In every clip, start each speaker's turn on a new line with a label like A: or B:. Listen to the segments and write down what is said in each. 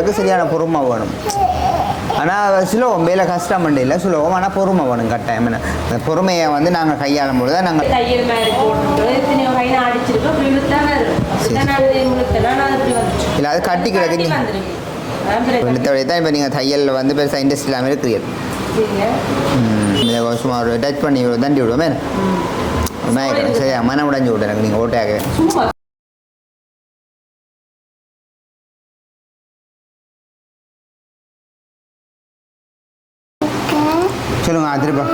A: படிக்கிறதுக்கு சரியான பொறுமை வேணும். ஆனால் சுலபம் வேலை கஷ்டம் இல்லை சுலபம் ஆனால் பொறுமை வேணும் கட்டாயம். என்ன அந்த பொறுமையை வந்து நாங்கள் கையாளும் பொழுது தான் நாங்கள் இல்லை அது கட்டி கிடக்கு வெளுத்தவழி தான் இப்போ நீங்கள் தையலில் வந்து பெருசாக இன்ட்ரெஸ்ட் இல்லாமல் இருக்கிறீர்கள். சும்மா ஒரு டச் பண்ணி தண்டி விடுவோமே. சரியா மனம் உடைஞ்சு எனக்கு நீங்கள் ஓட்டையாக
B: சும்மா
A: சொல்லுங்க திருப்பா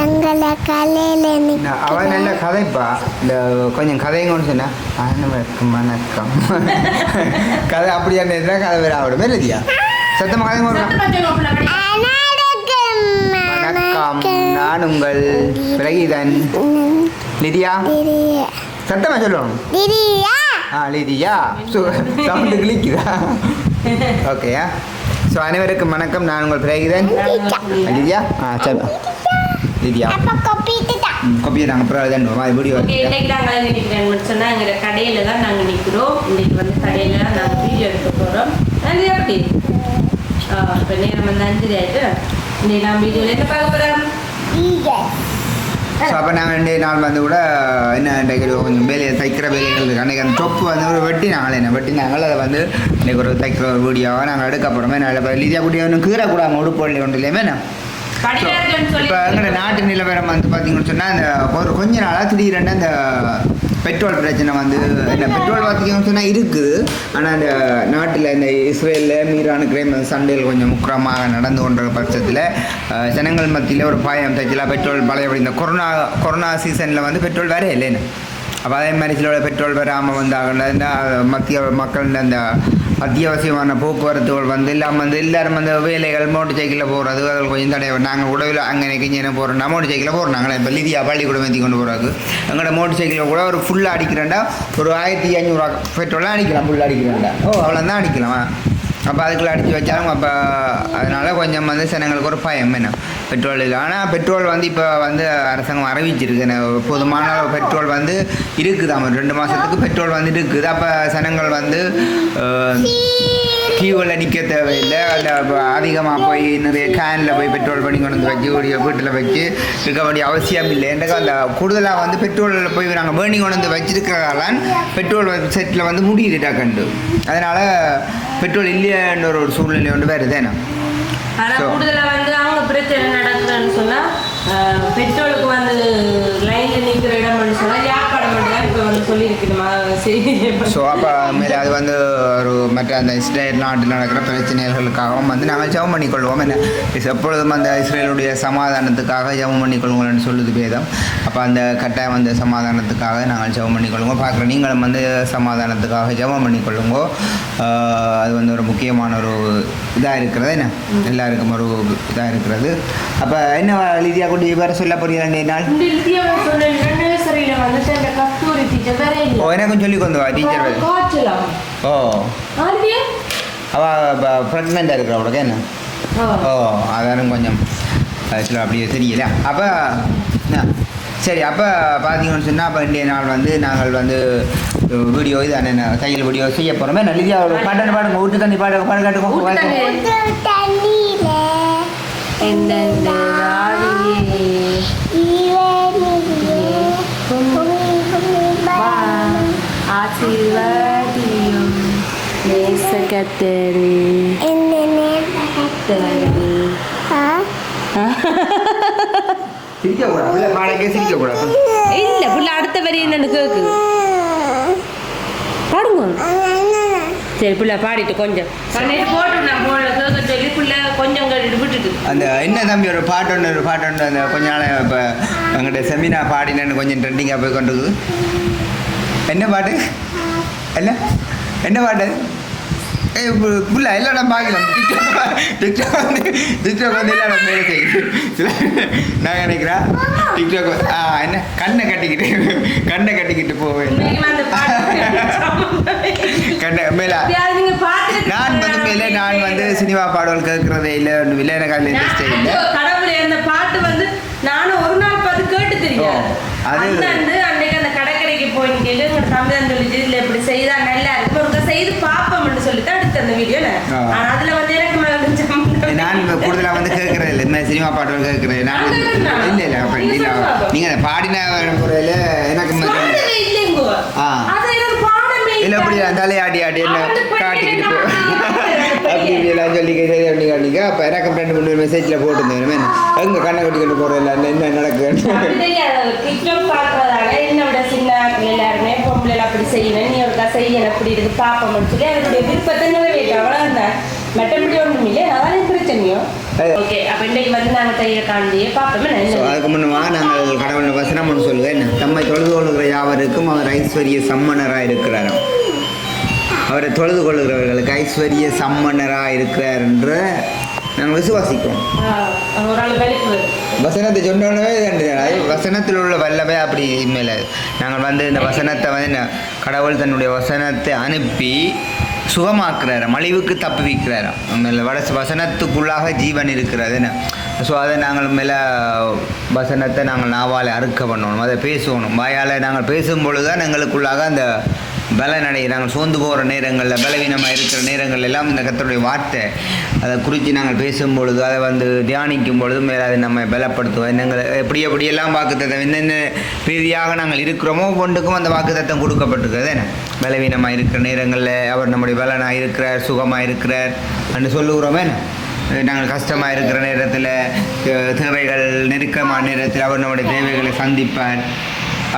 C: எங்களை காலையில்
A: நல்ல கதைப்பா இந்த கொஞ்சம் கதைங்கன்னு சொன்னா வணக்கம் வணக்கம் கதை அப்படியா இருந்தா கதை வேற ஆவிடும் இல்லையா சத்தமாக கதை
B: பிள்ளை
A: வணக்கம் நான் உங்கள் பிரகீதன் லிதியா? சத்தமா சொல்லணும்
C: திரியா
A: ஆ லிதியா. சவுண்டு கிளிக்குதா ஓகேயா ஸோ அனைவருக்கும் வணக்கம். நான் உங்கள் பிரகீதன் லிதியா. ஆ சரி லிதியா. கொப்பியை நாங்கள் அப்புறம் தான் வீடியோ
B: ஓகே இன்னைக்கு நாங்கள் எங்க நிற்கிறேன்னு சொன்னா எங்க கடையில தான் நாங்க நிக்கிறோம். இன்னைக்கு வந்து கடையில தான் நாங்க வீடியோ எடுக்க போறோம். நன்றி அப்படி இப்போ நேரம் வந்து அஞ்சு ஆயிட்டு இன்னைக்கு நான் வீடியோல என்ன பார்க்க போறோம்?
A: ஸோ அப்போ நாங்கள் ரெண்டு நாள் வந்து கூட என்ன இன்றைக்கு கொஞ்சம் வேலையை தைக்கிற வேலைகள் இருக்குது அன்றைக்கி அந்த தொப்பு வந்து ஒரு வெட்டி நாங்கள் என்ன வெட்டி நாங்கள் அதை வந்து இன்னைக்கு ஒரு தைக்கிற ஒரு வீடியோவை நாங்கள் எடுக்க போகிறோமே நல்ல இப்போ லீதியா குட்டியை ஒன்றும் கீரை கூடாமல் உடுப்பு ஒன்று இல்லையுமே
B: சொல்லி
A: இப்போ எங்களோட நாட்டு நிலவரம் வந்து பார்த்தீங்கன்னு சொன்னால் இந்த ஒரு கொஞ்ச நாளாக திடீரென்னு அந்த பெட்ரோல் பிரச்சனை வந்து என்ன பெட்ரோல் பார்த்தீங்கன்னு சொன்னால் இருக்குது ஆனால் இந்த நாட்டில் இந்த இஸ்ரேலில் மீரான கிரைம் சண்டைகள் கொஞ்சம் முக்கிரமாக நடந்து கொண்ட பட்சத்தில் ஜனங்கள் மத்தியில் ஒரு பாயம் தைச்சலாம் பெட்ரோல் பழையபடி இந்த கொரோனா கொரோனா சீசனில் வந்து பெட்ரோல் வேற இல்லைன்னு. அப்போ அதே மாதிரி சில பெட்ரோல் வராமல் வந்தாங்கன்னா இந்த மத்திய மக்கள் அந்த அத்தியாவசியமான போக்குவரத்துகள் வந்து இல்லாமல் வந்து எல்லாரும் வந்து வேலைகள் மோட்டர் சைக்கிளில் போகிறது அதில் கொஞ்சம் தடை நாங்கள் உடவில் அங்கே கிஞ்சனை போகிறோம்னா மோட்டர் சைக்கிளில் போகிறோம் நாங்கள் இப்போ லிதியா பள்ளிக்கூடம் ஏற்றி கொண்டு போகிறாங்க எங்களோட மோட்டர் சைக்கிளில் கூட ஒரு ஃபுல்லாக அடிக்கிறேன்டா. ஒரு ஆயிரத்தி ஐநூறுரூவா பெட்ரோலாக அடிக்கலாம். ஃபுல்லாக அடிக்கிறேன்டா. ஓ அவ்வளோ தான் அடிக்கலாம். அப்போ அதுக்குள்ள அடித்து வச்சாலும் அப்போ அதனால் கொஞ்சம் வந்து ஜனங்களுக்கு ஒரு பயம் என்ன? பெட்ரோல் இல்லை. ஆனால் பெட்ரோல் வந்து இப்போ வந்து அரசாங்கம் அறிவிச்சிருக்கு. போதுமான பெட்ரோல் வந்து இருக்குதாம். ரெண்டு மாதத்துக்கு பெட்ரோல் வந்து இருக்குது. அப்போ ஜனங்கள் வந்து கியூவில் நிற்க தேவையில்லை. அந்த அதிகமாக போய் நிறைய கேனில் போய் பெட்ரோல் பண்ணி கொண்டு வந்து வச்சு ஒரு வீட்டில் வச்சு இருக்க வேண்டிய அவசியம் இல்லை. என்றால் அந்த கூடுதலாக வந்து பெட்ரோலில் போய் நாங்கள் வேணி கொண்டு வந்து வச்சிருக்கிறதால பெட்ரோல் செட்டில் வந்து முடியுதுட்டா கண்டு. அதனால் பெட்ரோல் இல்லையன்ற ஒரு சூழ்நிலை ஒன்று So-
B: கூடுதலா வந்து அவங்க பிரச்சனை நடக்குதுன்னு சொன்னா ஆஹ், பெட்ரோலுக்கு வந்து லைன்ல நிக்கிற இடம் சொன்னா வியாபாரம் மட்டும் தான் இப்ப வந்து சரி
A: ஸோ அப்போ மேலே அது வந்து ஒரு மற்ற அந்த இஸ்ரேல் நாட்டில் நடக்கிற பிரச்சனைகளுக்காகவும் வந்து நாங்கள் ஜெபம் பண்ணிக்கொள்வோம். என்ன? எப்பொழுதும் அந்த இஸ்ரேலுடைய சமாதானத்துக்காக ஜெபம் பண்ணிக்கொள்வோம்னு சொல்லுது வேதம். அப்போ அந்த கட்டாயம் அந்த சமாதானத்துக்காக நாங்கள் ஜெபம் பண்ணிக்கொள்வோம். பார்க்குற நீங்களும் வந்து சமாதானத்துக்காக ஜெபம் பண்ணிக்கொள்ளுங்கோ. அது வந்து ஒரு முக்கியமான ஒரு இதாக இருக்கிறது. என்ன? எல்லாருக்கும் ஒரு இதாக இருக்கிறது. அப்போ என்ன லீதியா கொண்டு வேறு சொல்ல போறீங்க ரெண்டு நாள்?
B: இந்த நர்சரியில வந்துட்டு அந்த கஸ்தூரி டீச்சர் வேற
A: ஓ எனக்கும் சொல்லி கொண்டு வா டீச்சர்
B: காய்ச்சலாம்
A: ஓ
B: ஆதியா
A: அவள் ப்ரெக்னெண்ட்டாக இருக்கிற உனக்கு என்ன
B: ஓ
A: அதானும் கொஞ்சம் ஆக்சுவலாக அப்படியே தெரியல அப்போ சரி அப்போ பார்த்தீங்கன்னு சொன்னால் அப்போ இன்றைய நாள் வந்து நாங்கள் வந்து வீடியோ இது என்ன தையல் வீடியோ செய்ய போகிறோமே நல்ல ஒரு பாட்டு பாடுங்க ஊட்டு தண்ணி பாடு பாடு
B: ஊட்டு
A: காட்டுக்கோ
B: தண்ணி.
C: தண்ணியில
B: எந்தெந்த ராவிலே
C: ஈவனிலே
B: வா ஆசீர்வாதியும் நேசகத்தரே இல்ல புள்ள அடுத்த வரி என்னன்னு கேக்கு பாடுங்க. சரி புள்ள பாடிட்டு கொஞ்சம் போட்டு நான் கேட்க சொல்லி புள்ள கொஞ்சம் விட்டுட்டு
A: அந்த என்ன தம்பி ஒரு பாட்டு ஒன்று ஒரு பாட்டு ஒன்று அந்த கொஞ்ச நாள் இப்போ எங்கிட்ட செமினா பாடினேன்னு கொஞ்சம் ட்ரெண்டிங்காக போய் கொண்டு என்ன பாட்டு? என்ன? என்ன பாட்டு? புள்ள எல்லாம் நான் பார்க்கலாம் டிக்டாக் டிக்டாக் வந்து டிக்டாக் வந்து நம்ம மேலே செய்யுது நான் நினைக்கிறேன். டிக்டாக் ஆ என்ன? கண்ணை கட்டிக்கிட்டு கண்ணை கட்டிக்கிட்டு போவேன். கண்ணை மேலே. நான் வந்து மேலே நான் வந்து சினிமா பாடல் கேட்குறதே இல்லை இல்லை. எனக்கு அதில் இன்ட்ரெஸ்டே இல்லை.
B: நான் கடவுளே அந்த பாட்டு வந்து நானும் ஒரு நாள் பார்த்து கேட்டு தெரியாது.
A: ஓ, அது-
B: கேட்டு உங்க தம்பி சொல்லிச்சு இதுல இப்படி செய்தா நல்லா இருக்கும் ஒருக்கா செய்து பாப்போம்னு சொல்லி தான் எடுத்து அந்த வீடியோ
A: ஆ.
B: ஆனா அதுல வந்து எனக்கு
A: நான் கூடுதலா வந்து கேட்கறது இல்லை இந்த சினிமா பாட்டுகள் கேட்கறது நான் இல்ல இல்ல அப்ப
B: நீங்க
A: இல்ல
B: சொல்லுங்க.
A: நீங்க அந்த பாடின முறையில எனக்கு. ஆ. இல்ல அப்படி
B: இல்லை.
A: அந்த ஆடி என்ன காட்டிக்கிட்டு எல்லாம் சொல்லி கேட்டு அப்படி காட்டிக்க அப்ப எனக்கு ரெண்டு மூணு மெசேஜ்ல போட்டுருந்தேன் எங்க கண்ணை என்ன
B: தெரியாது. TikTok பார்க்கறதால என்னை சின்ன எல்லாருமே அப்படி செய்வேன் நீ ஒருக்கா செய்யணும் அப்படி இருக்கு பாப்போம்னு சொல்லி அதனுடைய விருப்பத்தை நிறைவேற்ற அவ்வளவுதான் மற்றபடி ஒன்றும் இல்லை அதான் ஓகே அப்ப இன்னைக்கு வந்து நாங்க தைய காண்டியே பார்ப்போம்
A: அதுக்கு முன்னமா நாங்கள் கடவுள் வசனம் ஒன்று சொல்லுவேன் தம்மை தொழுது கொள்ளுகிற யாவருக்கும் அவர் ஐஸ்வர்ய சம்மனராக இருக்கிறாராம் அவரை தொழுது கொள்ளுகிறவர்களுக்கு ஐஸ்வர்ய சம்மனராக இருக்கிறார் என்று நாங்கள் விசுவாசிக்கிறோம். வசனத்தை சொன்னோடனே வசனத்தில் உள்ள வல்லமை அப்படி மேலே நாங்கள் வந்து இந்த வசனத்தை வந்து கடவுள் தன்னுடைய வசனத்தை அனுப்பி சுகமாக்குறாரு மலிவுக்கு தப்புவிக்கிறாராம் மேலே வட வசனத்துக்குள்ளாக ஜீவன் இருக்கிறது ஸோ அதை நாங்கள் மேலே வசனத்தை நாங்கள் நாவால் அறுக்க பண்ணணும் அதை பேசணும் வாயால் நாங்கள் பேசும் பொழுது தான் எங்களுக்குள்ளாக அந்த பலனடை நாங்கள் சோர்ந்து போகிற நேரங்களில் பலவீனமாக இருக்கிற நேரங்கள் எல்லாம் இந்த கத்தருடைய வார்த்தை அதை குறித்து நாங்கள் பேசும் பொழுது அதை வந்து தியானிக்கும் பொழுதும் அதை நம்ம பலப்படுத்துவோம். என்னங்களை எப்படி எப்படியெல்லாம் வாக்குத்தத்தம் என்னென்ன ரீதியாக நாங்கள் இருக்கிறோமோ ஒன்றுக்கும் அந்த வாக்குத்தத்தம் கொடுக்கப்பட்டிருக்கிறது. என்ன? பலவீனமாக இருக்கிற நேரங்களில் அவர் நம்முடைய பலனாக இருக்கிறார் சுகமாக இருக்கிறார் என்று சொல்லுகிறோமே. நாங்கள் கஷ்டமாக இருக்கிற நேரத்தில் தேவைகள் நெருக்கமான நேரத்தில் அவர் நம்முடைய தேவைகளை சந்திப்பார்.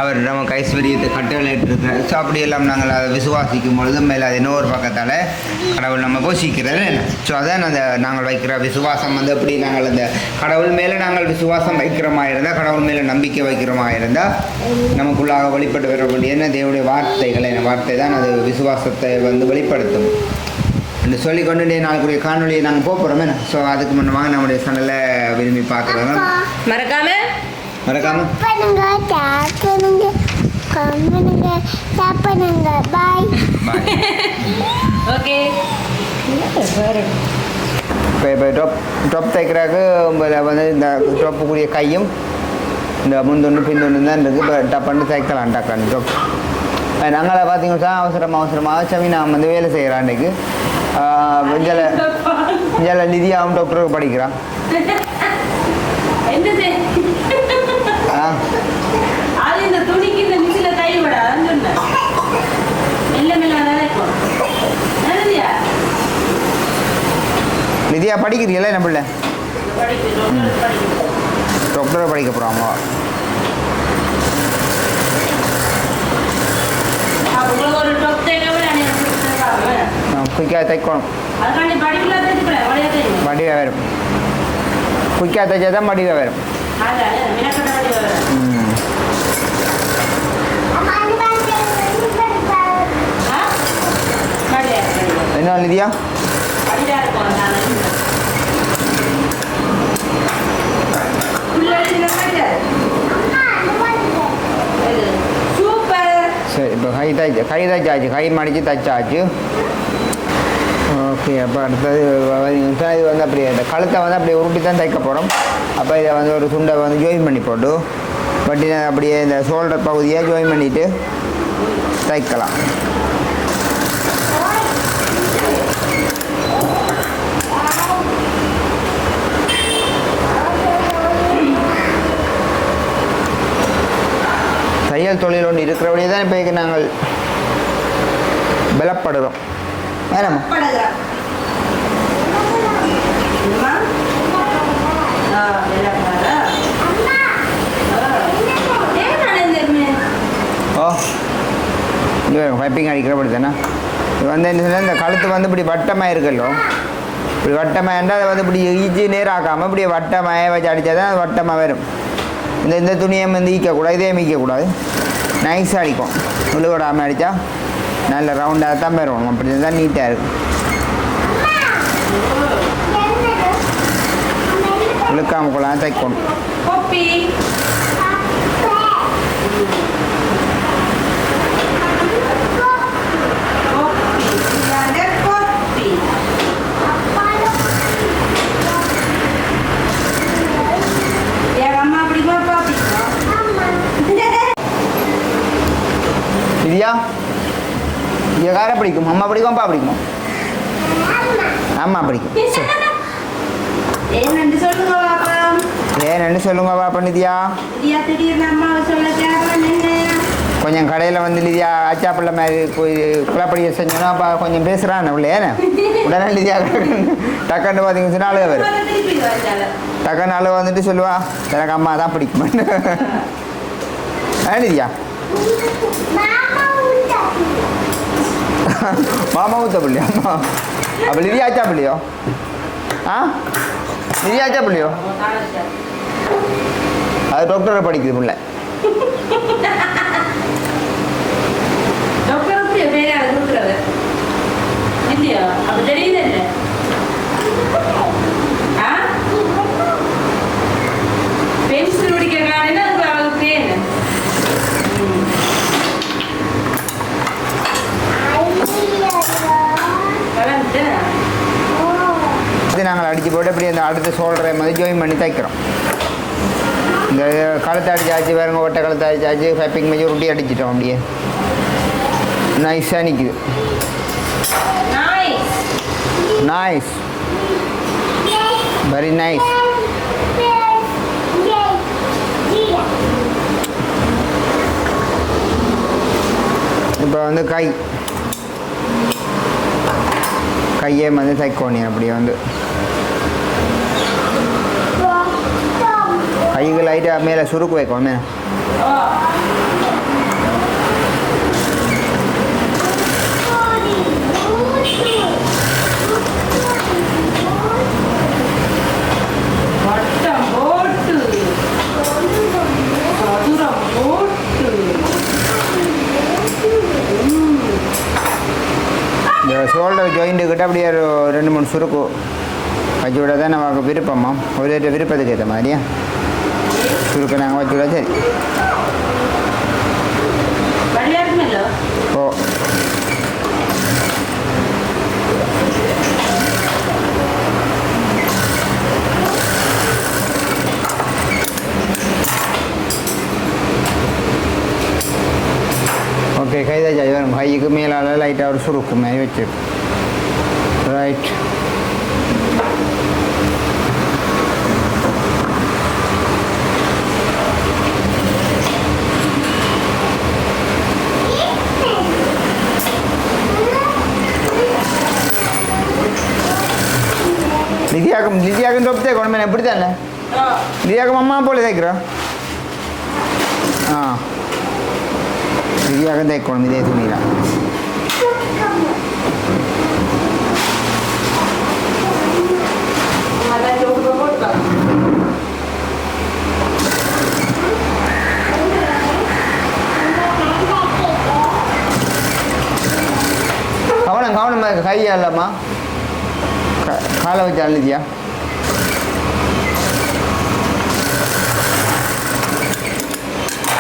A: அவர் நமக்கு ஐஸ்வர்யத்தை கட்டளையிட்டிருக்கிறார். ஸோ அப்படியெல்லாம் நாங்கள் அதை விசுவாசிக்கும் பொழுது மேலே அது இன்னொரு பக்கத்தால் கடவுள் நம்ம போஷிக்கிறது ஸோ அதான் அந்த நாங்கள் வைக்கிற விசுவாசம். வந்து எப்படி நாங்கள் அந்த கடவுள் மேலே நாங்கள் விசுவாசம் வைக்கிறோமா இருந்தால் கடவுள் மேலே நம்பிக்கை வைக்கிறோமா இருந்தால் நமக்குள்ளாக வெளிப்பட்டு வரக்கூடிய என்ன? தேவனுடைய வார்த்தைகள் என்ன வார்த்தை தான் அது விசுவாசத்தை வந்து வெளிப்படுத்தும். என்று சொல்லி கொண்டு நாளுக்குரிய காணொலியை நாங்கள் போகிறோமே ஸோ அதுக்கு முன்னமாக நம்முடைய சேனலை விரும்பி பார்க்குறவங்க
B: மறக்காம
A: மறக்காமல்
C: பண்ணுங்க சாப்பிடுங்க கம்முனுங்க சாப்பிடுங்க பாய்
A: பாய்
B: ஓகே
A: இப்போ இப்போ டாப் டாப் தைக்கிறாக்கு வந்து இந்த டாப்புக்குரிய கையும் இந்த முந்தொன்று பின்னொன்று தான் இருக்குது இப்போ டப்புன்னு தைக்கலாம் டக்கான்னு டாப் நாங்கள் பார்த்தீங்கன்னா அவசரம் அவசரமாக சமீனா வந்து வேலை செய்கிறான் அன்றைக்கு இதில் இதில் லிதியாவும் டாக்டருக்கு படிக்கிறான்
B: என்னது
A: ஆ
B: அது இந்த துணிக்கு இந்த மிஷில தைய விடாதுன்னு சொன்னேன் மெல்ல மெல்ல தானே இருக்கும் என்னதுயா
A: லிதியா படிக்கிறீங்களா என்ன பிள்ளை டாக்டரை படிக்க
B: எனக்கு
A: குயிக்காக தைக்கணும் வடிவாக வரும் குயிக்காக தைச்சா தான் வடிவாக வரும் ம்
B: ஆ வழியா வழியா
A: என்ன லிதியா
B: வழியா இருக்கும் நான் உள்ள வழியில கிடையாது என்ன நிதியா?
A: சரி இப்போ கை தைச்ச கை தைச்சாச்சு கை மடித்து தைச்சாச்சு ஓகே அப்போ அடுத்தது இது வந்து அப்படியே இந்த கழுத்தை வந்து அப்படியே உருட்டி தான் தைக்க போகிறோம் அப்போ இதை வந்து ஒரு துண்டை வந்து ஜாயின் பண்ணி போட்டு பட்டி அப்படியே இந்த ஷோல்டர் பகுதியை ஜாயின் பண்ணிவிட்டு தைக்கலாம் தையல் தொழில் ஒன்று இருக்கிறபடியே தான் இப்போ நாங்கள் பலப்படுறோம். வேணாமா?
B: படகா அம்மா ஆ வெள்ளை படகா ஏன் நடந்துருமே
A: ஓ இது பைப்பிங் அடிக்கிறபடி தானே இது வந்து என்ன இந்த கழுத்து வந்து இப்படி வட்டமாக இருக்கல்லோ இப்படி வட்டமாக இருந்தால் அதை வந்து இப்படி ஈச்சி நேராக்காமல் இப்படி வட்டமாக வச்சு அடித்தா தான் அது வட்டமாக வரும். இந்த இந்த துணியை வந்து ஈக்கக்கூடாது இதே மீக்கக்கூடாது நைஸாக அடிக்கும். விழுவிடாமல் அடித்தா நல்ல ரவுண்டாக தான் வரும். அப்படி தான் நீட்டாக இருக்கும். இழுக்காமல் கொள்ளாமல் தைக்கணும்.
B: பாப்பி
A: இது யாரை பிடிக்கும். அம்மா பிடிக்கும் அப்பா பிடிக்குமா. அம்மா பிடிக்கும். ஏன்னு சொல்லுங்க பாப்பா? நிதியா? கொஞ்சம் கடையில் வந்து லிதியா ஆச்சா பிள்ளை மாதிரி போய் குழப்படியை செஞ்சோன்னா அப்பா கொஞ்சம் பேசுகிறான் உள்ளே உடனே லிதியா டக்குன்னு பார்த்தீங்கன்னு சொன்னா அழுக வரும் டக்குன்னு அழுக வந்துட்டு சொல்லுவா எனக்கு அம்மா தான் பிடிக்கும். ஆ லிதியா
C: மாமா உண்டா
A: மாமா ஊத்த பிள்ளையோ அம்மா அப்போ லிதியா ஆச்சா பிள்ளையோ ஆ லிதியா ஆச்சா பிள்ளையோ அது டாக்டரை படிக்குது பிள்ளை
B: பென்சில் எப்படி பேரே அதை கொடுக்குறது இல்லையா அப்ப தெரியுது இல்ல ஆ பென்சில் பிடிக்கிற காரணம் அதுக்கு அவளுக்கு பேர் கலந்துட்டு
A: நாங்கள் அடித்து போட்டு இப்படி அந்த அடுத்து சொல்கிற மாதிரி ஜாயின் பண்ணி தைக்கிறோம். இந்த கழுத்தை அடிச்சாச்சு வேறுங்க ஒட்டை கழுத்தை அடிச்சாச்சு ஆச்சு மேஜ் ரொட்டி அடிச்சிட்டோம் அப்படியே. நைஸாக நிற்குது
B: நைஸ்
A: நைஸ் வெரி நைஸ் இப்போ வந்து கை. கையே வந்து தைக்கோணி அப்படியே வந்து. கைக்கு லைட்டாக மேலே சுருக்கு வைக்கணும் மேலே இந்த ஷோல்டர் ஜாயிண்ட்டு கிட்ட அப்படியே ஒரு ரெண்டு மூணு சுருக்கு வச்சு விட தான் நமக்கு விருப்பமா ஒரு விருப்பத்துக்கு ஏற்ற மாதிரியா? சுருக்கு நாங்கள் வச்சு விட சரி. ஓ. ஓகே கைதாச்சா வரும் கைக்கு மேலால் லைட்டாக ஒரு சுருக்கு மாதிரி வச்சு ரைட் லிதியாக்கும் லிதியாக்கும் தொப்பு தேக்கணும் எப்படி தானே லிதியாக்கும் அம்மா போல தைக்கிறோம் ஆ லிதியாக்கும் தைக்கணும் இதே துணியில்
B: அதான் ஜோக்கு போட்டுக்கலாம்
A: கவனம் கவனம் கையா இல்லம்மா காலை வச்சு அழுதியா?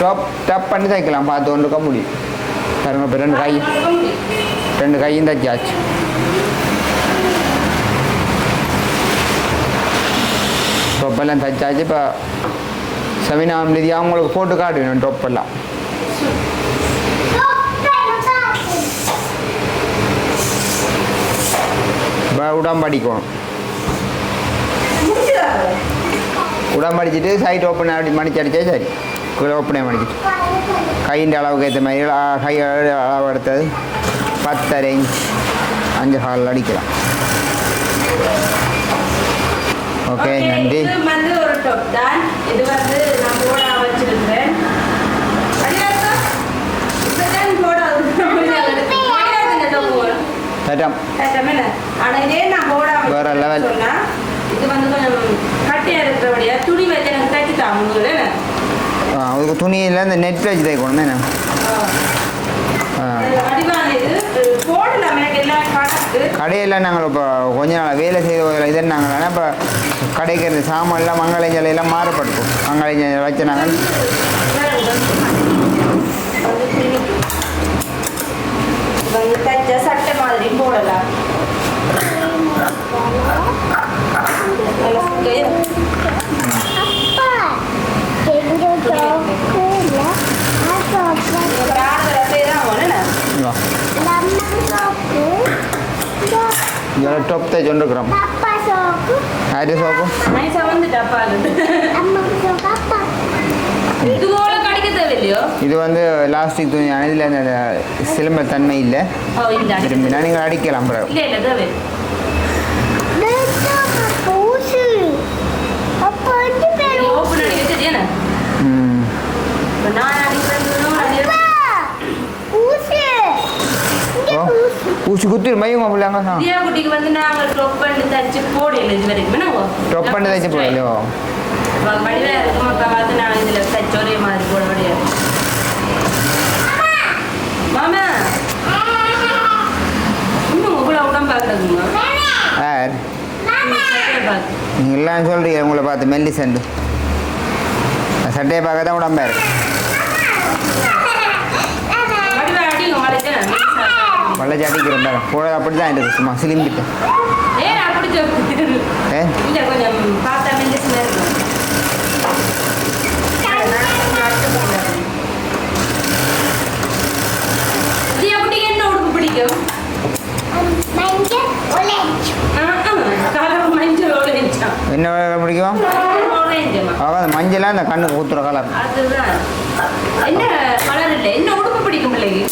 A: டாப் டாப் பண்ணி தைக்கலாம் பார்த்து ஒன்றுக்க முடியும் பாருங்க இப்போ ரெண்டு கை ரெண்டு கையும் தைச்சாச்சு டொப்பெல்லாம் தைச்சாச்சு இப்போ சவினாம் நிதி அவங்களுக்கு போட்டு காட்டுவேன் டொப்பெல்லாம் உடம்படிக்கணும் உடம்படிச்சிட்டு சைட் ஓப்பன் அப்படி மடிச்சு அடிச்சா சரி கீழே ஓப்பனே மடிச்சிட்டு கையின் அளவுக்கு ஏற்ற மாதிரி அளவு அளவு எடுத்தது. பத்தரை இன்ச் அஞ்சு ஹால் அடிக்கலாம். ஓகே நன்றி.
B: போட
A: வேற.
B: சொன்னா இது வந்து கொஞ்சம் கட்டியா இருக்கிறபடியா துணி வச்சு எனக்கு தைச்சு தாங்க
A: அவளுக்கு அதுக்கு துணியில் இந்த நெட் வச்சு தைக்கணும் என்ன?
B: கடையெல்லாம்
A: கடையில் நாங்கள் இப்போ கொஞ்ச நாள் வேலை செய்த இது நாங்கள் இப்போ கடைக்கு இருந்த சாமான்லாம் மங்களஞ்சலையெல்லாம் மாறப்பட்டோம் மங்களஞ்சலை மங்களஞ்சல் வச்சு நாங்கள்.
B: சட்டை மாதிரி போடலாம் நல்லா சுக்கையா
C: அப்பா எங்க தோக்குல அப்பா
B: ஆறுதலா செய்யலாம் அவனே
A: வா
C: அம்மா சோப்பு
A: இதில் டொப் தை சொல்லிருக்கிறோம்
C: அப்பா சோப்பு
A: ஆயிரம் சோப்பு
B: நைஸா வந்துட்டு அப்பா அது
C: அம்மா சோப்பு அப்பா
B: இது போல கடிக்க தேவையில்லையோ
A: இது வந்து லாஸ்டிக் துணி இதில் அந்த சிலம்ப தன்மை இல்லை
B: ஓ
A: விரும்பினா நீங்கள் அடிக்கலாம் பிறகு
B: இல்ல இல்ல தேவை
C: ஊசு அப்பா வந்து
B: நீ
C: பேரு
B: ஓப்பன் அடிக்க தெரியானே
A: ம்
B: இப்ப நான் அடிக்கிறதும்
C: அப்பா ஊசு இங்க
A: ஓ
C: ஊசு
A: பூச்சி குத்தி மையம் பிள்ளைங்க
B: தியா குட்டிக்கு வந்து நாங்க டொப் பண்ணி தச்சு போடல இது வரைக்கும் என்னவோ?
A: டொப் பண்ணி தைச்சு
B: வ- வடிவா இருக்கும் அப்ப பார்த்து நான் இதுல தச்சு ஒரே மாதிரி போட முடியாது மாமா இன்னும் உங்களை உடம்பு பார்க்குறதுங்க
A: யார் நீங்கள் எல்லாம் சொல்கிறீங்க உங்களை பார்த்து மெல்லி செண்டு சட்டையை பார்க்க தான் உடம்பா இருக்கு வளைச்சி அடிக்கிறோம் பாரு கூட அப்படி தான் இருக்குது சும்மா சிலிம்பிட்டு. ஏ
B: என்ன பிடிக்கும்?
A: அந்த மஞ்சளாக அந்த கண்ணுக்கு ஊத்துற கலர்?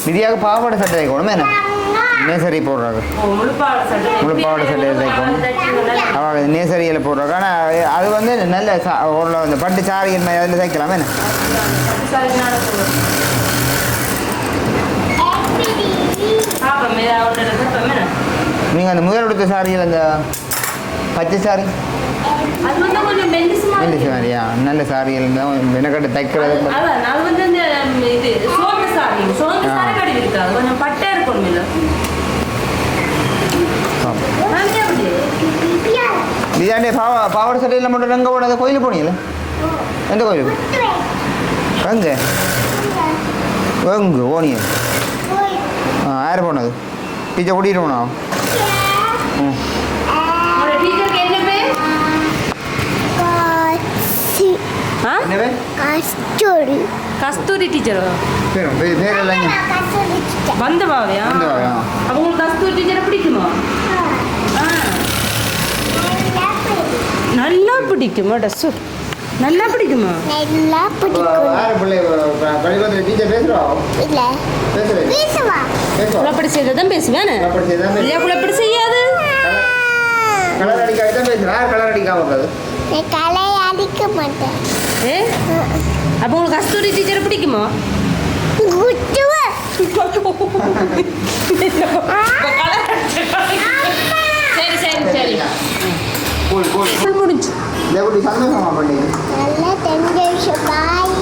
A: விதியாக பாவாடை சட்டை தைக்கணும் என்ன? நேசரி போடுறாங்க.
B: முழுப்பாவாடை சட்டை
A: தைக்கணும் அவள் நேசரியில் போடுறாங்க. ஆனால் அது வந்து நல்ல ஒரு இந்த பட்டு மாதிரி அதில் தைக்கலாமே என்ன? நீங்கள் அந்த முதல் எடுத்த சாரியில் அந்த பச்சை சாரி நல்ல சாரியா? நல்ல சாரிகள் தான் வெனக்கட்டு தைக்கிறது.
B: அது வந்து இந்த ம், இது சோம்பு சாரி சோம்பு
A: ஆ.
B: சாரி கடி இருக்காது கொஞ்சம் பட்டை இருக்கணும் இல்ல நான் எப்படி
A: இதாண்டே பாவா பாவாடை சட்டையில் மட்டும் எங்கே போனது கோயிலுக்கு போனீங்களா எந்த கோயிலுக்கு எங்கே எங்கே ஓனிய ஆ யார் போனது டீச்சர் கூட்டிகிட்டு போனோம் ம்
C: கஸ்தூரி
B: கஸ்தூரி டீச்சர்
A: பேரும் பேர் பேர் இல்லைங்க
C: கஸ்தூரி சிஸ்டர்
B: வந்த பாவையா உங்களுக்கு கஸ்தூரி டீச்சரை பிடிக்குமா ஆ நல்லா பிடிக்குமா டஸ்ஸு? நல்லா பிடிக்குமா?
C: நல்லா பிடிக்கும்.
B: குழப்படி செய்யறதான் பேசுவேன். இல்லையா குழப்படி செய்யாது?
A: கலர் அடிக்காது தான் யார் கலர் அடிக்காம இருக்காது?
C: நான் கலை அடிக்க மாட்டேன்.
B: ஏ? அப்போ உங்களுக்கு கஸ்தூரி டீச்சரை பிடிக்குமா? சரி சரி சரி. முடிஞ்சு.
A: எப்படி சந்தோஷமா பண்ணி.
C: நல்லா தெரிஞ்ச பாய்.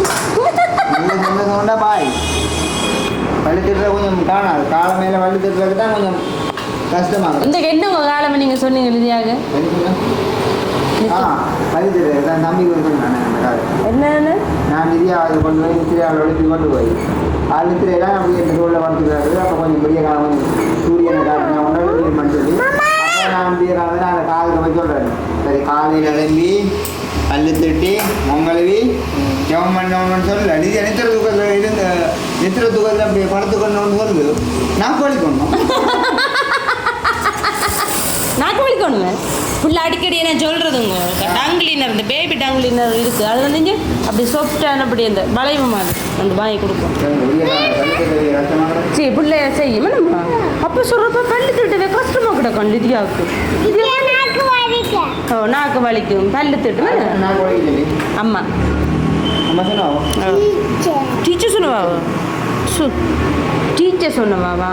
A: நல்ல சந்தோஷம்டா பாய். வள்ளி திட்டுற கொஞ்சம் காணாது. கால மேலே வள்ளி திட்டுறதுக்கு தான் கொஞ்சம் கஷ்டமாக
B: இந்த என்ன உங்க காலமே நீங்க சொன்னீங்க இறுதியாக என்னன்னு?
A: நான் நிதியா அது கொண்டு போய் நித்திரையாவில் ஒழித்து கொண்டு போய். ஆள் நித்திரையெல்லாம் அப்படி என் ரோட்டில் வளர்த்துக்கிறாரு அப்போ கொஞ்சம் பெரிய காலம் சூரியனை காட்டு நான் ஒன்றாவது பண்ணி சொல்லி அப்போ நான் பெரிய அந்த காலுக்கு போய் சொல்கிறேன் சரி காலையில் எழும்பி பல்லு திட்டி மொங்கழுவி ஜெவம் பண்ணணும்னு சொல்லல. நிதி நித்திர துக்கத்தில் இருந்து நித்திர துக்கத்தில் அப்படி படுத்துக்கணும்னு சொல்லு. நான் பழிக்கணும்
B: நாக்கு வலிக்கணுமே ஃபுல்லாக அடிக்கடி நான் சொல்கிறதுங்க டங் கிளீனர் இந்த பேபி டங் கிளீனர் இருக்குது அது வந்து அப்படி சாஃப்டான அப்படி அந்த வளைவு மாதிரி அந்த வாங்கி கொடுக்கும். சரி பிள்ளைய செய்யும். நம்ம அப்போ சொல்கிறப்ப பல்லு திட்டுவே கஷ்டமாக கிடக்கும் லிதியாவுக்கு ஓ நாக்கு வலிக்கும். பல்லு திட்டு அம்மா.
C: டீச்சர்.
B: டீச்சர் சொன்னவா சு டீச்சர் சொன்னவாவா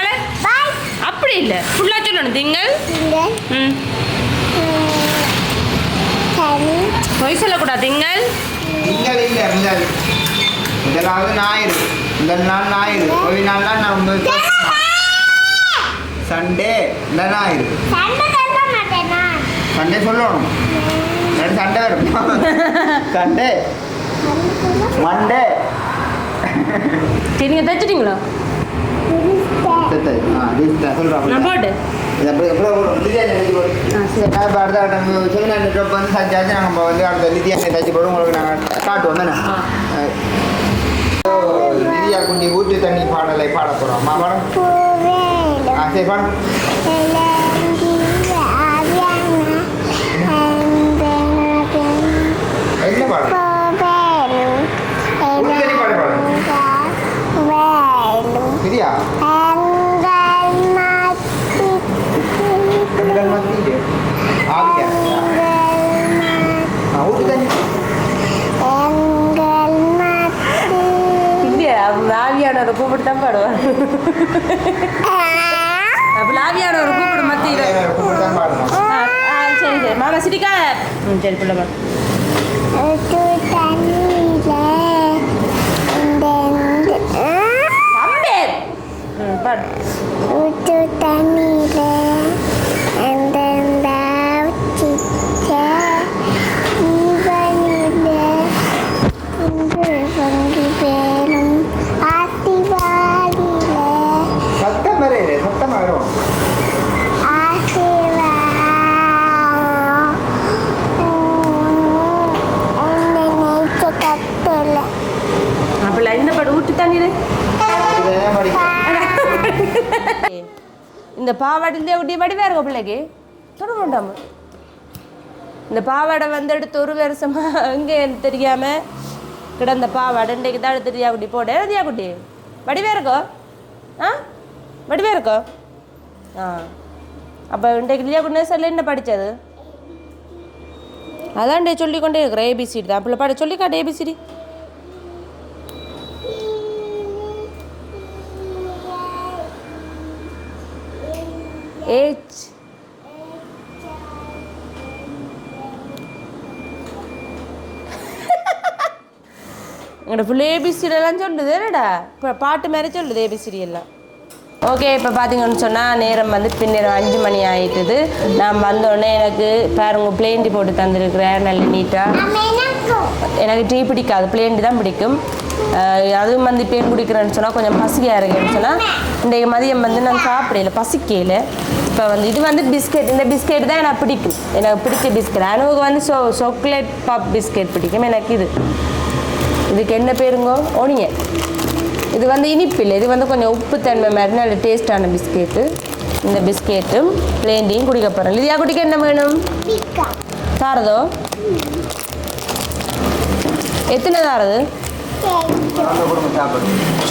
B: அப்படி இல்லை. ஃபுல்லாக சொல்லணும். திங்கள்?
C: திங்கள்.
B: ம். பொய் சொல்லக்கூடாது. திங்கள்?
A: திங்கள் இல்லை இதெல்லாம் வந்து ஞாயிறு. இந்த நாள் ஞாயிறு. ஓய்வு நாள்லாம் நான் வந்து சண்டே. இந்த ஞாயிறு.
C: சண்டை
A: சொல்லணும். சண்டே வரும். சண்டே. மண்டே.
B: நீங்கள் தைச்சிட்டிங்களா
A: சொல்கிறேன்
B: நான் போட்டு
A: இது அப்படி அப்புறம் ஒரு லிதியா தச்சு போடு.
B: ஆ சரி.
A: நான் இப்போ அடுத்த அடுத்த செமினா ட்ராப் வந்து தச்சாச்சு நாங்கள் இப்போ வந்து அடுத்த லிதியா தச்சு போட்டு உங்களுக்கு நாங்கள் காட்டுவோம். தானே?
B: ஆ.
A: அஹ் லிதியா குண்டி ஊற்று தண்ணி பாடலை பாட போகிறோம் ஆ சரி பாடம் என்ன பாடம் ஊற்று தண்ணி பாட பாடம் சரியா கண்கள் மாற்றி ஆவியா ஆ ஊற்று தண்ணி
B: இல்லையா ஆவியானவரை கூப்பிட்டு தான் பாடுவார். அப்போ ஆவியானவரை கூப்பிடு மத்தியில்.
A: கூப்பிட்டு தான் பாடணும்.
B: ஆ ஆ, சரி சரி. மாமா சிரிக்கா ம் சரி பிள்ளை பாடு.
C: தண்ணியில அந்தந்த சிச்ச இவனில இன்று பொங்கி பேரும் ஆசிவாடில
A: சத்தம் வரையில சத்தம் வரும்
C: ஆசிவா என்ன நேற்று கட்டல
B: அப்போ இந்த பாடு ஊட்டி தண்ணீர்
A: இதுதான் படிக்கணும்
B: இந்த பாவாடையிலே ஒட்டி வடிவா இருக்கும் பிள்ளைக்கு? தொட இந்த பாவாடை வந்து எடுத்து ஒரு வருஷமா எங்கே தெரியாம கிடந்த பாவாடை இன்றைக்கு தான் எடுத்து தியா குட்டி போட. தியா குட்டி வடிவா இருக்கோ? ஆ? வடிவே இருக்கோ? ஆ. அப்போ இன்றைக்கு லியா குட்டி நேசரில் என்ன படித்தது அதான் சொல்லிக்கொண்டே இருக்கிறேன் ஏபிசிடி தான். பிள்ளை பாட சொல்லி காட்டு ஏபிசிடி ஏச் எங்களோட ஃபுல் ஏபிசிடி எல்லாம் சொல்லுது என்னடா? இப்போ பாட்டு மாதிரி சொல்லுது ஏபிசிடி எல்லாம். ஓகே இப்போ பார்த்தீங்கன்னு சொன்னால் நேரம் வந்து பின்னேரம் அஞ்சு மணி ஆயிட்டுது. நான் வந்தோடனே எனக்கு பாருங்க பிளேண்டி போட்டு தந்திருக்கிறேன் நல்ல நீட்டாக எனக்கு டீ பிடிக்காது பிளேண்டி தான் பிடிக்கும். அதுவும் வந்து பேன் குடிக்கிறேன்னு சொன்னால் கொஞ்சம் பசியாக இருக்குன்னு சொன்னால் இன்றைக்கு மதியம் வந்து நான் சாப்பிடல பசிக்கையில் இப்போ வந்து இது வந்து பிஸ்கெட். இந்த பிஸ்கெட் தான் எனக்கு பிடிக்கும். எனக்கு பிடிச்ச பிஸ்கெட். அனுவுக்கு வந்து சோ சாக்லேட் பாப் பிஸ்கெட் பிடிக்கும். எனக்கு இது. இதுக்கு என்ன பேருங்கோ? ஒனியன். இது வந்து இனிப்பு இல்லை இது வந்து கொஞ்சம் உப்பு தன்மை மாதிரி நல்ல டேஸ்டான பிஸ்கெட்டு இந்த பிஸ்கெட்டும் பிளேண்டியும் குடிக்க போகிறேன் லிதியா குடிக்க என்ன வேணும்? தாரதோ எத்தனை தாரது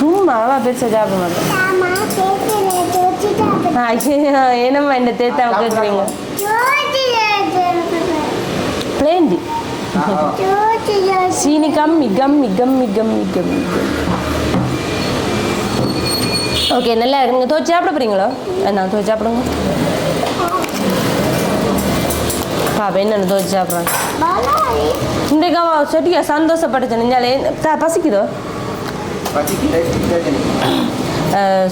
B: சும்மா பெருசாக சாப்பிட மாட்டேன் என்னம்மா இந்த தேத்தாவை கேட்குறீங்க பிளேண்டி. சீனி கம்மி கம்மி கம்மி கம்மி கம்மி. ஓகே நல்லா இருக்கு நீங்கள் துவச்சி சாப்பிட போகிறீங்களோ நான் துவச்சி சாப்பிடுங்க. பாப்பா என்னென்ன துவச்சி சாப்பிட்றாங்க? இன்றைக்கு அவள் செட்டியா சந்தோஷப்பட்டுச்சு நெஞ்சாலே பசிக்குதோ?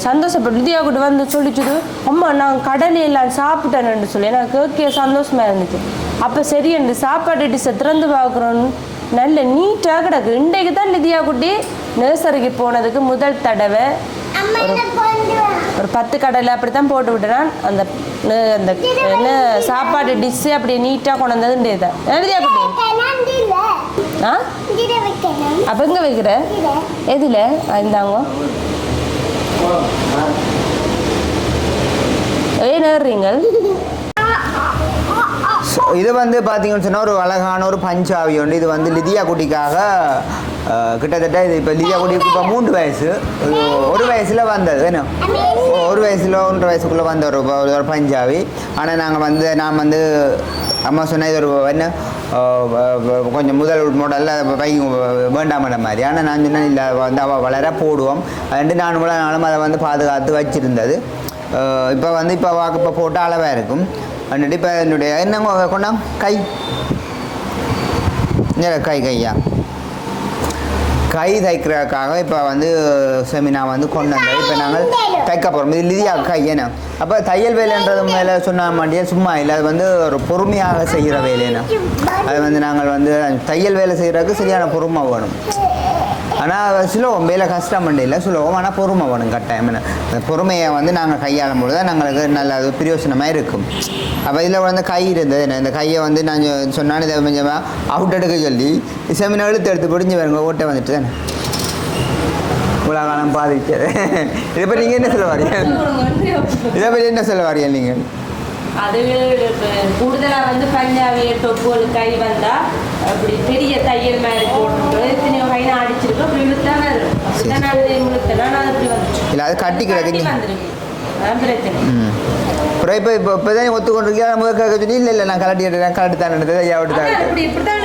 B: சந்தோஷப்பட்டு வித்யா கூட வந்து சொல்லிச்சுது அம்மா நான் கடலை எல்லாம் சாப்பிட்டேன்னு சொல்லி. எனக்கு கேட்க சந்தோஷமா இருந்துச்சு. அப்போ சரி என்று சாப்பாடு டிஷ்ஷை திறந்து பார்க்குறோன்னு நல்ல நீட்டாக கிடக்கு. இன்றைக்கு தான் லிதியா குட்டி நர்சரிக்கு போனதுக்கு முதல் தடவை. ஒரு பத்து கடலை அப்படி தான் போட்டு விட்டுறான். அந்த அந்த என்ன சாப்பாடு டிஷ்ஷு அப்படி நீட்டாக கொண்டு வந்தது தான் லிதியா குட்டி? ஆ? அப்போ எங்கே வைக்கிற? எதில்? இந்தாங்க. ஏன்
A: இது வந்து பார்த்தீங்கன்னு சொன்னால் ஒரு அழகான ஒரு பஞ்சாவி உண்டு இது வந்து லிதியா குட்டிக்காக கிட்டத்தட்ட இது இப்போ லிதியா குட்டிக்கு இப்போ மூன்று வயசு. இது ஒரு வயசில் வந்தது. என்ன? ஒரு வயசில் ஒன்றரை வயசுக்குள்ளே வந்த ஒரு ஒரு ஒரு பஞ்சாவி. ஆனால் நாங்கள் வந்து நான் வந்து அம்மா சொன்ன இது ஒரு என்ன? கொஞ்சம் முதல் மாடலில் வை வேண்டாமன்ற மாதிரி. ஆனால் நான் சொன்னேன் இல்லை வந்து அவள் வளர போடுவோம். ரெண்டு நாலு மூணு நாளும் அதை வந்து பாதுகாத்து வச்சுருந்தது. இப்போ வந்து இப்போ வாக்கு இப்போ போட்டு அளவாக இருக்கும். அன்னிட்டு இப்போ என்னுடைய என்ன கொண்டா கை. கை கையா? கை தைக்கிறதுக்காக இப்போ வந்து செமினா வந்து கொண்டு வந்தது. இப்போ நாங்கள் தைக்க போகிறோம் இது லிதியா கை ஏன்னா அப்போ தையல் வேலைன்றது மேலே சொன்ன மாட்டியே? சும்மா இல்லை. அது வந்து ஒரு பொறுமையாக செய்கிற வேலைன்னா. அது வந்து நாங்கள் வந்து தையல் வேலை செய்கிறதுக்கு சரியான பொறுமை வேணும். ஆனால் சுலபம் வேலை கஷ்டம் இல்லை சுலபம் ஆனால் பொறுமை வேணும் கட்டாயம் அந்த பொறுமையை வந்து நாங்கள் கையாளும் பொழுது தான் நாங்களுக்கு நல்ல அது பிரயோசனமாக இருக்கும். அப்போ இதில் வந்து கை இருந்தது என்ன, இந்த கையை வந்து நான் சொன்னாலும் இதை கொஞ்சம் அவுட் எடுக்க சொல்லி செமினா இழுத்து எடுத்து பிடிஞ்சி வருங்க ஓட்டை வந்துட்டு தானே? உலகாலம் பாதிச்சது. இதை பற்றி நீங்கள் என்ன சொல்ல வரீங்க? இதை பற்றி என்ன சொல்ல வரீங்க நீங்கள்
B: அது கூடுதலா வந்து பஞ்சாபி தொப்புகள் கை வந்தா அப்படி பெரிய தையல் மாதிரி போட்டு எத்தனையோ கைனா அடிச்சிருக்கோம். அப்படி இழுத்தா வரும் அப்படிதான் நான் இழுத்தேன். நான் அப்படி வந்துச்சு
A: இல்லை அது கட்டி கிடக்கு
B: வந்திருக்கு அதான் பிரச்சனை.
A: ம். அப்புறம் இப்போ இப்போ இப்போ தான் ஒத்துக்கொண்டிருக்கியா? முதல் கேட்க சொல்லி இல்லை இல்லை நான் கலட்டி எடுத்தேன் கலட்டி தான் எடுத்தது ஐயா விட்டு தான்
B: ஆனா
A: எடுத்தேன்.
B: அப்படி எடுத்து
A: தான்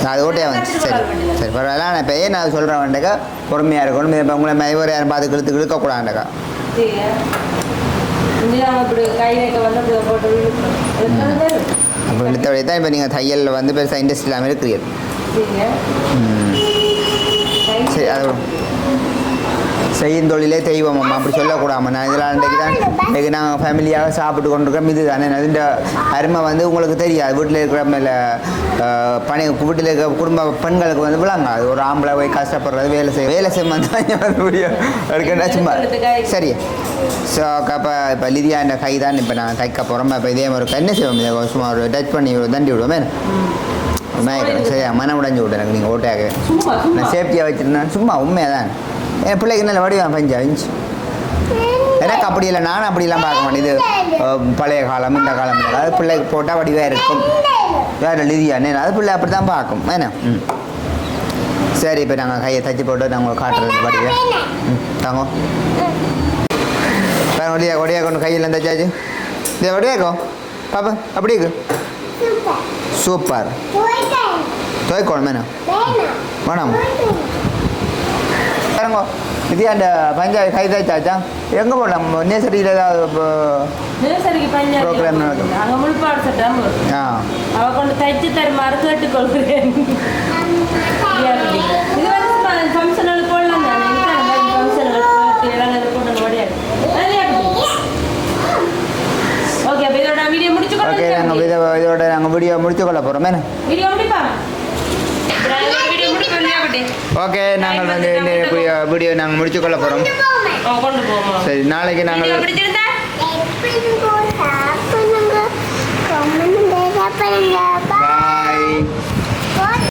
A: நான் அது ஓட்டே வந்து சரி சரி பரவாயில்ல. நான் இப்போ ஏன் நான் சொல்கிறேன் வேண்டக்கா பொறுமையாக இருக்கணும் இப்போ உங்களை மைவர் யாரும் பார்த்து இழுத்து இழுக்கக்கூடாதுக்கா அப்போ இழுத்த வழி தான் இப்போ நீங்கள் தையலில் வந்து பெருசாக இண்டஸ்ட்ரி இல்லாமல் இருக்கிறீர்கள் சரி அது செய்யும் தொழிலே தெய்வம் அம்மா. அப்படி சொல்லக்கூடாம நான் இதெல்லாம் இன்றைக்கு தான் இன்றைக்கு நாங்கள் ஃபேமிலியாக சாப்பிட்டு கொண்டிருக்கோம் இது தானே அதுன்ற அருமை வந்து உங்களுக்கு தெரியாது. வீட்டில் இருக்கிற மேலே பணி வீட்டில் இருக்கிற குடும்ப பெண்களுக்கு வந்து விளங்க அது ஒரு ஆம்பளை போய் கஷ்டப்படுறது வேலை செய்ய வேலை செய்ய வந்து முடியும் எடுக்கண்டா சும்மா. சரி. ஸோ அப்போ இப்போ லிதியா இந்த கை தான் இப்போ நான் தைக்க போகிறோம் இப்போ இதே மாதிரி என்ன செய்வோம்? சும்மா ஒரு டச் பண்ணி தண்டி விடுவோமே. மேய்க்கிறேன் சரியா? மன உடைஞ்சு விடு எனக்கு. நீங்கள் ஓட்டையாக நான் சேஃப்டியாக வச்சுருந்தேன். சும்மா உண்மையாக தான் என் பிள்ளைக்கு நல்ல வடிவான் பஞ்சா இன்ச்சு எனக்கு அப்படி இல்லை நான் அப்படிலாம் பார்க்க மாட்டேன். இது பழைய காலம் இந்த காலம். இந்த காலம். அது பிள்ளைக்கு போட்டால் வடிவாக இருக்கும். வேறு லிதியானே அது பிள்ளை அப்படி தான் பார்க்கும். வேணா ம். சரி இப்போ நாங்கள் கையை தச்சு போட்டு நாங்கள் காட்டுறது வடிவை. ம் தாங்க. பாருங்க ஒடியா ஒடியா கொண்டு கையில் தச்சாச்சு இது ஒடியாக்கும் பாப்பா அப்படி இருக்கு சூப்பர். வேணா
C: வேணாம்.
A: வேணாம்? பாருங்க அந்த பஞ்சாயத்து கை தைச்சாச்சா எங்கே போடலாம் நேசரியில் ஏதாவது Program நடக்கும். ஆ.
B: அவ கொண்டு தைச்சு தருமாறு கேட்டுக்கொள்கிறேன் இது வந்து ஃபங்க்ஷனுக்கு போடலாம் ஓகே இதோட வீடியோ முடிச்சு
A: ஓகே நாங்கள் இதை இதோட நாங்கள் வீடியோ முடிச்சு கொள்ள போகிறோம் என்ன?
B: வீடியோ முடிப்பா வீடியோ முடிக்க இல்லையா பட்டி
A: ஓகே. நாங்கள் வந்து இந்த வீடியோ நாங்கள் முடிச்சு கொள்ள போகிறோம் சரி நாளைக்கு நாங்கள்
B: பிடிச்சிருந்தா?